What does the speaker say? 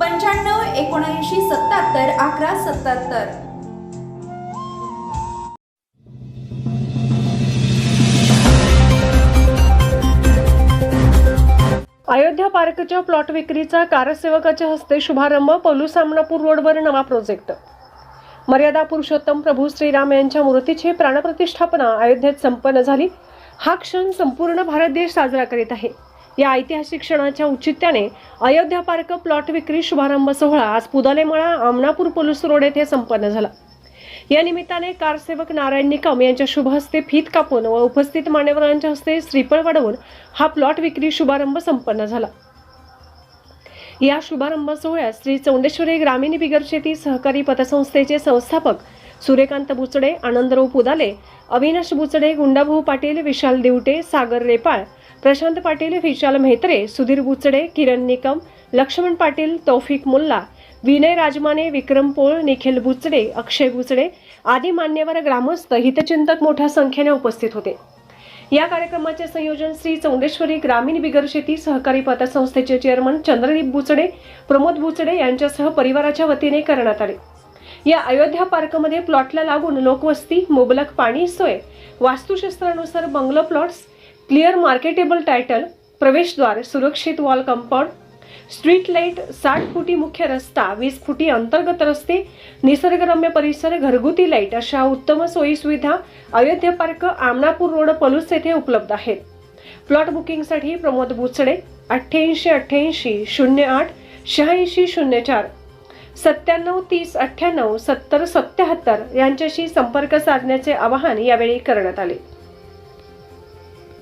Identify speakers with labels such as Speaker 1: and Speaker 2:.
Speaker 1: पंच्याण्णव एकोणऐंशी सत्याहत्तर अकरा सत्याहत्तर.
Speaker 2: अयोध्या पार्कच्या प्लॉट विक्रीचा कारसेवकाच्या हस्ते शुभारंभ पलू सामनापूर रोडवर नवा प्रोजेक्ट. मर्यादा पुरुषोत्तम प्रभू श्रीराम यांच्या मूर्तीची प्राणप्रतिष्ठापना अयोध्येत संपन्न झाली. हा क्षण संपूर्ण भारत देश साजरा करीत आहे. या ऐतिहासिक क्षणाच्या औचित्याने अयोध्या पार्क प्लॉट विक्री शुभारंभ सोहळा आज पुदालेमळा आमनापूर पोलीस रोड येथे संपन्न झाला. या निमित्ताने कारसेवक नारायण निकम यांच्या शुभ हस्ते फीत कापून व उपस्थित मान्यवरांच्या हस्ते श्रीफळ वाढवून हा प्लॉट विक्री शुभारंभ संपन्न झाला. या शुभारंभ सोहळ्यात श्री चौंडेश्वरी ग्रामीण बिगर शेती सहकारी पतसंस्थेचे संस्थापक सूर्यकांत बुचडे आनंदराव पुदाले अविनाश बुचडे गुंडाभाऊ पाटील विशाल दिवटे सागर रेपाळ प्रशांत पाटील विशाल म्हेत्रे सुधीर बुचडे किरण निकम लक्ष्मण पाटील तौफिक मुल्ला विनय राजमाने विक्रम पोळ निखिल बुचडे अक्षय बुचडे आदी मान्यवर ग्रामस्थ हितचिंतक मोठ्या संख्येने उपस्थित होते. या कार्यक्रमाचे संयोजन श्री चौंडेश्वरी ग्रामीण बिगर शेती सहकारी पतसंस्थेचे चेअरमन चंद्रदीप बुचडे प्रमोद बुचडे यांच्यासह परिवाराच्या वतीने करण्यात आले. या अयोध्या पार्कमध्ये प्लॉटला लागून लोकवस्ती मुबलक पाणी सोय वास्तुशास्त्रानुसार bungalow plots clear marketable title प्रवेशद्वार सुरक्षित वॉल कंपाऊंड स्ट्रीट लाइट साठ फुटी मुख्य रस्ता वीस फुटी अंतर्गत रस्ते निसर्गरम्य परिसर घरगुती लाइट अशा उत्तम सोयीसुविधा अयोध्या पार्क आमनापूर रोड पलूस येथे उपलब्ध आहेत. प्लॉट बुकिंगसाठी प्रमोद बुचडे अठ्ठ्याऐंशी अठ्ठ्याऐंशी शून्य आठ शहाऐंशी शून्य चार. सत्त्याण्णव तीस अठ्ठ्याण्णव सत्तर सत्याहत्तर यांच्याशी संपर्क साधण्याचे आवाहन यावेळी करण्यात आले.